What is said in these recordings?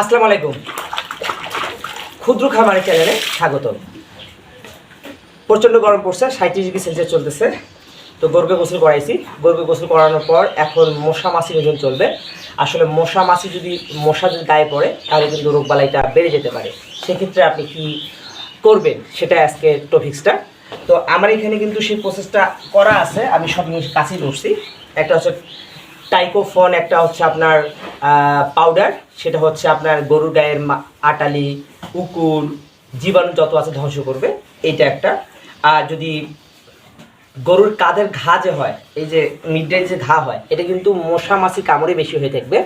আসসালামু আলাইকুম। ক্ষুদ্র খামারের চ্যানেলে স্বাগত প্রচণ্ড গরম পড়ছে সাঁত্রিশ ডিগ্রি সেলসিয়াস চলতেছে। তো গরুকে গোসল করাইছি। গরুকে গোসল করানোর পর এখন মশা মাছি ওজন চলবে। আসলে মশা মাছি যদি, মশা যদি গায়ে পড়ে, তাহলে কিন্তু রোগবালাইটা বেড়ে যেতে পারে। সেক্ষেত্রে আপনি কি করবেন? সেটা আজকে টপিক্সটা তো আমার এখানে কিন্তু সেই প্রসেসটা করা আছে। আমি সব জিনিস কাছেই ধরছি। একটা হচ্ছে টাইকোফোন, একটা হচ্ছে আপনার পাউডার সেটা হচ্ছে আপনার গরুর গায়ের আটালি উকুল জীবাণু যত আছে ধ্বংস করবে এইটা একটা। আর যদি গরুর কাদের ঘা যে হয়, এই যে মিড মিডডে যে ঘা হয়, এটা কিন্তু মশা মাছি কামড়ে বেশি হয়ে থাকবে।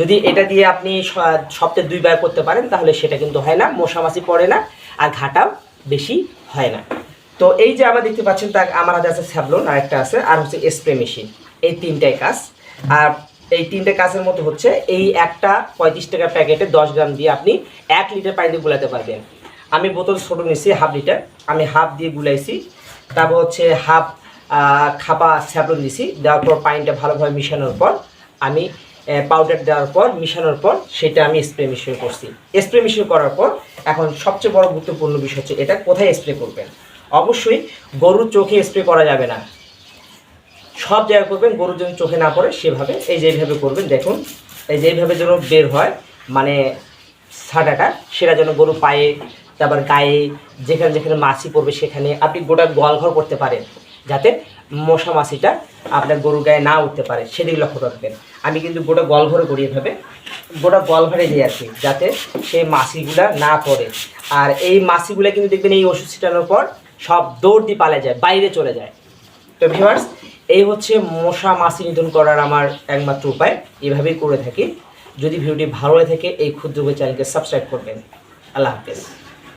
যদি এটা দিয়ে আপনি সপ্তাহে দুইবার করতে পারেন, তাহলে সেটা কিন্তু হয় না, মশা মাছি পড়ে না, আর ঘাটাও বেশি হয় না। তো এই যে আমরা দেখতে পাচ্ছেন তা আমার হাতে আছে স্যাবলন আর একটা আছে, আর হচ্ছে স্প্রে মেশিন এই তিনটাই কাজ। আর এই তিনটে কাজের মধ্যে হচ্ছে এই একটা পঁয়ত্রিশ টাকার প্যাকেটে দশ গ্রাম দিয়ে আপনি এক লিটার পানি দিয়ে গুলাতে পারবেন। আমি বোতল ছোটো নিয়েছি, হাফ লিটার। আমি হাফ দিয়ে গুলাইছি। তারপর হচ্ছে হাফ খাপা স্যাবলন দিছি। দেওয়ার পর পানিটা ভালোভাবে মিশানোর পর আমি পাউডার দেওয়ার পর, মিশানোর পর সেটা আমি স্প্রে মিশিয়ে করছি। স্প্রে মিশিয়ে করার পর এখন সবচেয়ে বড় গুরুত্বপূর্ণ বিষয় হচ্ছে এটা কোথায় স্প্রে করবেন? অবশ্যই গরুর চোখে স্প্রে করা যাবে না। সব জায়গায় করবেন, গরুর যদি চোখে না পড়ে সেভাবে, এই যে এইভাবে করবেন, দেখুন, এই যে এইভাবে যেন বের হয় মানে ছাটাটা সেটা যেন গরু পায়ে, তারপর গায়ে, যেখানে যেখানে মাছি পড়বে সেখানে আপনি গোটা গোয়ালঘর করতে পারেন, যাতে মশা মাছিটা আপনার গরুর গায়ে না উঠতে পারে, সেদিকে লক্ষ্য রাখবেন। আমি কিন্তু গোটা গোয়ালঘরে করি এভাবে, গোটা গোয়ালঘরে দিয়ে আসি, যাতে সেই মাছিগুলা না পড়ে। আর এই মাছিগুলা কিন্তু দেখবেন এই ওষুধ ছিটানোর পর সব দৌড় দিয়ে পালা যায়, বাইরে চলে যায়। তো ভিউয়ার্স এই হচ্ছে মশা মাছি নিধন করার আমার একমাত্র উপায়। এভাবেই করে থাকি। যদি ভিডিওটি ভালো লাগে থাকে, এই ক্ষুদ্র চ্যানেলকে সাবস্ক্রাইব করবেন। আল্লাহ হাফেজ।